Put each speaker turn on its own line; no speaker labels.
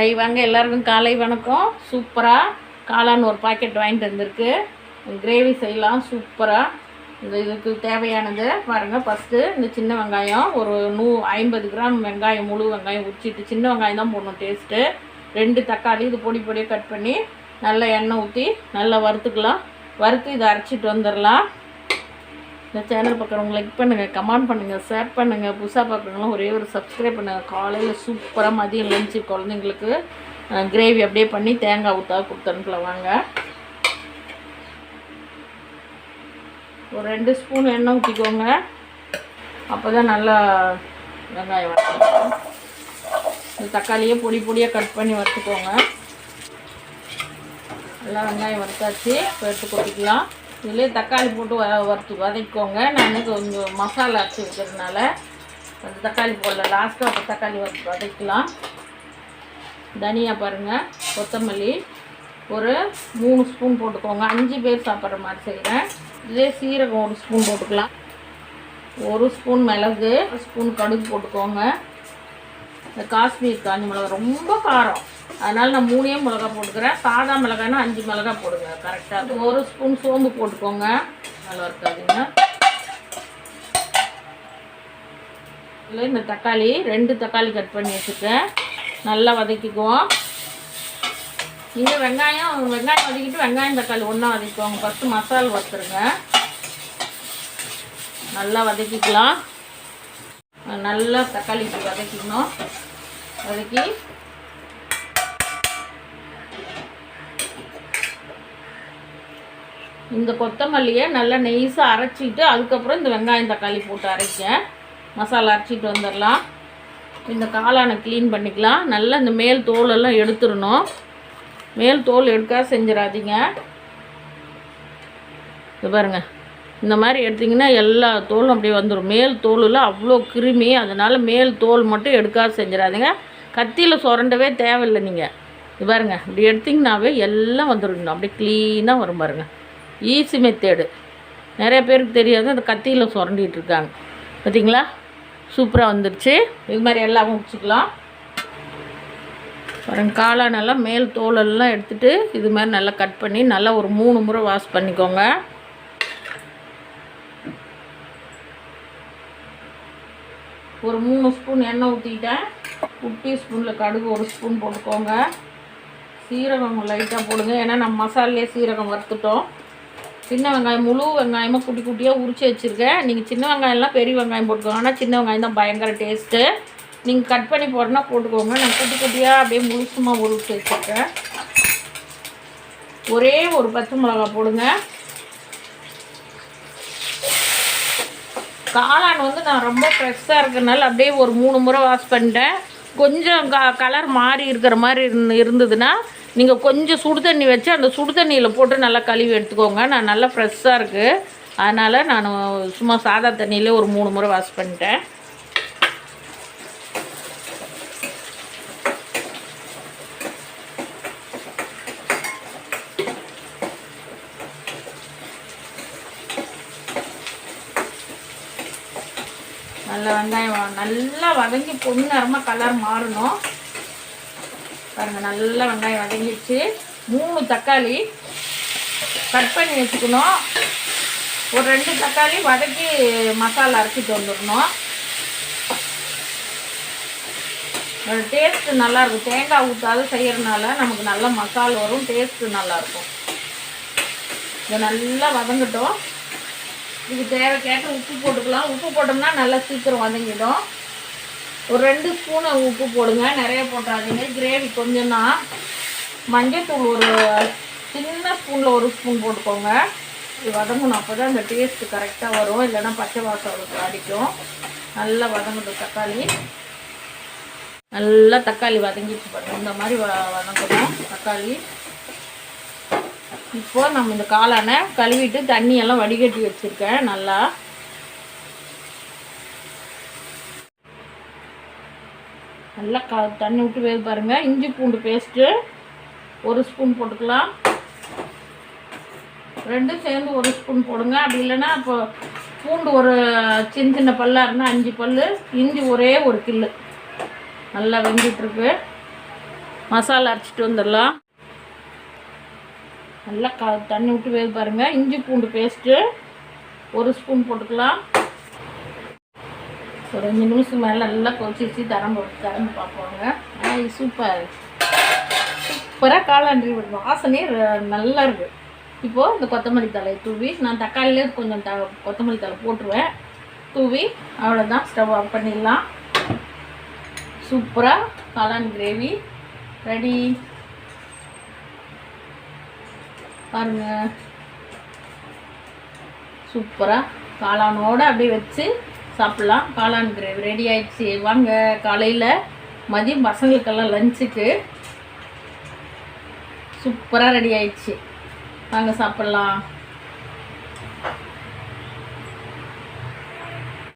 ஐ வாங்க எல்லாருக்கும் காலை வணக்கம். சூப்பராக காளான் ஒரு பாக்கெட் வாங்கிட்டு வந்திருக்கு. கிரேவி செய்யலாம். சூப்பராக இந்த இதுக்கு தேவையானது. பாருங்கள் ஃபஸ்ட்டு இந்த சின்ன வெங்காயம். ஒரு நூ ஐம்பது கிராம் வெங்காயம் முழு வெங்காயம் உரிச்சிட்டு சின்ன வெங்காயம் தான் போடணும் டேஸ்ட்டு ரெண்டு தக்காளி இது பொடி பொடியாக கட் பண்ணி நல்லா எண்ணெய் ஊற்றி நல்லா வறுத்துக்கலாம். வறுத்து இதை அரைச்சிட்டு வந்துடலாம். இந்த சேனல் பார்க்குறவங்க லைக் பண்ணுங்கள் கமெண்ட் பண்ணுங்கள் ஷேர் பண்ணுங்கள் புதுசாக பார்க்குறவங்களாம் ஒரே ஒரு சப்ஸ்கிரைப் பண்ணுங்கள் காலையில் சூப்பராக மதியம் லஞ்சு குழந்தைங்களுக்கு கிரேவி அப்படியே பண்ணி தேங்காய் ஊற்றா கொடுத்து வாங்க. ஒரு ரெண்டு ஸ்பூன் எண்ணெய் ஊற்றிக்கோங்க அப்போ தான் நல்லா வெங்காயம் வறுத்துக்கோங்க இந்த தக்காளியை பொடி பொடியாக கட் பண்ணி வறுத்துக்கோங்க. நல்லா வெங்காயம் வறுத்தாச்சு. இப்போ எடுத்து கொட்டிக்கலாம். இதுலேயே தக்காளி போட்டு வ வறுத்து வதக்கிக்கோங்க. நான் கொஞ்சம் மசாலா அரைச்சி வைக்கிறதுனால அந்த தக்காளி போடல லாஸ்ட்டாக அப்போ தக்காளி வறுத்து வதக்கலாம். தனியா பாருங்கள் கொத்தமல்லி ஒரு மூணு ஸ்பூன் போட்டுக்கோங்க. அஞ்சு பேர் சாப்பிட்ற மாதிரி செய்கிறேன் இதே சீரகம் ஒரு ஸ்பூன் போட்டுக்கலாம். ஒரு ஸ்பூன் மிளகு ஸ்பூன் கடுகு போட்டுக்கோங்க. இந்த காஷ்மீர் காஞ்சி மிளகா ரொம்ப காரம். அதனால் நான் மூணே மிளகா போட்டுக்கிறேன். சாதா மிளகானா அஞ்சு மிளகா போடுங்க கரெக்டாக ஒரு ஸ்பூன் சோம்பு போட்டுக்கோங்க. நல்லா இருக்காதுங்க. இல்லை இந்த தக்காளி ரெண்டு தக்காளி கட் பண்ணி வச்சுருக்கேன். நல்லா வதக்கிக்குவோம். நீங்கள் வெங்காயம் வெங்காயம் வதக்கிட்டு வெங்காயம் தக்காளி ஒன்றா வதக்கிக்கோங்க. ஃபஸ்ட்டு மசாலா வறுத்துருங்க. நல்லா வதக்கிக்கலாம். நல்லா தக்காளி வதக்கிக்கணும். வதக்கி. இந்த கொத்தமல்லியை நல்லா நெய்ஸாக அரைச்சிட்டு அதுக்கப்புறம் இந்த வெங்காயம் தக்காளி போட்டு அரைச்சேன் மசாலா அரைச்சிட்டு வந்துடலாம். இந்த காளானை க்ளீன் பண்ணிக்கலாம். நல்லா இந்த மேல் தோலெல்லாம் எடுத்துடணும். மேல் தோல் எடுக்காத செஞ்சிடாதீங்க. இது பாருங்க. இந்த மாதிரி எடுத்திங்கன்னா எல்லா தோலும் அப்படியே வந்துடும். மேல் தோலில் அவ்வளோ கிருமி. அதனால் மேல் தோல் மட்டும் எடுக்காது செஞ்சிடாதீங்க. கத்தியில் சுரண்டவே தேவையில்லை நீங்கள் இது பாருங்க இப்படி எடுத்திங்கனாவே எல்லாம் வந்துடும் அப்படியே க்ளீனாக வரும் பாருங்க. ஈஸி மெத்தேடு நிறைய பேருக்கு தெரியாது அந்த கத்தியில் சுரண்டிகிட்டு இருக்காங்க. பார்த்தீங்களா சூப்பராக வந்துருச்சு. இது மாதிரி எல்லாம் முடிச்சுக்கலாம். பாருங்க காளானெல்லாம் மேல் தோலெல்லாம் எடுத்துகிட்டு இது மாதிரி நல்லா கட் பண்ணி நல்லா ஒரு மூணு முறை வாஷ் பண்ணிக்கோங்க. ஒரு மூணு ஸ்பூன் எண்ணெய் ஊற்றிக்கிட்டேன் குட்டி ஸ்பூனில் கடுகு ஒரு ஸ்பூன் போட்டுக்கோங்க. சீரகம் லைட்டாக போடுங்க. ஏன்னா நம்ம மசாலையே சீரகம் வறுத்துட்டோம். சின்ன வெங்காயம் முழு வெங்காயமாக குட்டி குட்டியாக உரிச்சு வச்சுருக்கேன். நீங்கள் சின்ன வெங்காயம்லாம் பெரிய வெங்காயம் போட்டுக்கோங்க. ஆனால் சின்ன வெங்காயம் தான் பயங்கர டேஸ்ட்டு. நீங்கள் கட் பண்ணி போடுறனா போட்டுக்கோங்க. நான் குட்டி குட்டியாக அப்படியே முழுசுமாக உரிச்சு வச்சுருக்கேன். ஒரே ஒரு பச்சை மிளகா போடுங்க. காளான் வந்து நான் ரொம்ப ஃப்ரெஷ்ஷாக இருக்கிறனால அப்படியே ஒரு மூணு முறை வாஷ் பண்ணிட்டேன். கொஞ்சம் க கலர் மாறி இருக்கிற மாதிரி இருந் இருந்ததுன்னா நீங்கள் கொஞ்சம் சுடு தண்ணி வச்சு அந்த சுடு தண்ணியில் போட்டு நல்லா கழுவி எடுத்துக்கோங்க. நான் நல்லா ஃப்ரெஷ்ஷாக இருக்குது அதனால் நான் சும்மா சாதா தண்ணியிலே ஒரு மூணு முறை வாஷ் பண்ணிட்டேன். அதில் வெங்காயம் நல்லா வதங்கி பொன்னரமாக கலர் மாறணும். பாருங்கள் நல்லா வெங்காயம் வதங்கிடுச்சு. மூணு தக்காளி கட் பண்ணி வச்சுக்கணும். ஒரு ரெண்டு தக்காளி வதக்கி மசாலா அரைச்சிட்டு வந்துடணும் டேஸ்ட்டு நல்லாயிருக்கும் தேங்காய் ஊற்றாத செய்கிறனால நமக்கு நல்ல மசாலா வரும் டேஸ்ட்டு நல்லாயிருக்கும் இதை நல்லா வதங்கட்டும். இதுக்கு தேவைக்கேற்ற உப்பு போட்டுக்கலாம். உப்பு போட்டோம்னா நல்லா சீக்கிரம் வதங்கிடும். ஒரு ரெண்டு ஸ்பூனை உப்பு போடுங்க. நிறைய போட்டாதீங்க. கிரேவி கொஞ்சம் தான் மஞ்சத்தூள் ஒரு சின்ன ஸ்பூனில் ஒரு ஸ்பூன் போட்டுக்கோங்க. இது வதங்கணும். அப்போ தான் இந்த டேஸ்ட்டு கரெக்டாக வரும். இல்லைன்னா பச்சை வாசம் அடிக்கும். நல்லா வதங்கட்டும் தக்காளி. நல்லா தக்காளி வதங்கிட்டு பாருங்க. இந்த மாதிரி வ வதங்கணும் தக்காளி. இப்போ நம்ம இந்த காளானை கழுவிட்டு தண்ணியெல்லாம் வடிகட்டி வச்சுருக்கேன் நல்லா. நல்லா க தண்ணி விட்டு வேக பாருங்கள் இஞ்சி பூண்டு பேஸ்ட்டு ஒரு ஸ்பூன் போட்டுக்கலாம். ரெண்டும் சேர்ந்து ஒரு ஸ்பூன் போடுங்க. அப்படி இல்லைன்னா இப்போ பூண்டு ஒரு சின்ன சின்ன பல்லாக இருந்தால் அஞ்சு பல் இஞ்சி ஒரே ஒரு கில்லு. நல்லா வெந்துட்டுருக்கு. மசாலா அரைச்சிட்டு வந்துடலாம். நல்லா க தண்ணி விட்டு வேக பாருங்கள் இஞ்சி பூண்டு பேஸ்ட்டு ஒரு ஸ்பூன் போட்டுக்கலாம். ஒரு அஞ்சு நிமிஷம் மேலே நல்லா கொதிச்சு தரம் போட்டு திறந்து பார்ப்போங்க. ஆய் சூப்பர் சூப்பராக காளாண்டி வாசனையே ர- நல்லா இருக்குது இப்போது இந்த கொத்தமல்லி தழை தூவி நான் தக்காளிலே கொஞ்சம் த கொத்தமல்லி தழை போட்டுருவேன். தூவி அவ்வளோதான் ஸ்டவ் ஆஃப் பண்ணிடலாம். சூப்பராக காளான் கிரேவி. ரெடி. பாருங்க. சூப்பராக காளானோட அப்படியே வச்சு சாப்பிட்லாம். காளான் கிரேவி ரெடி ஆயிடுச்சு. வாங்க காலையில் மதியம் பசங்களுக்கெல்லாம் லஞ்சுக்கு சூப்பராக ரெடி ஆயிடுச்சு. வாங்க சாப்பிட்லாம்.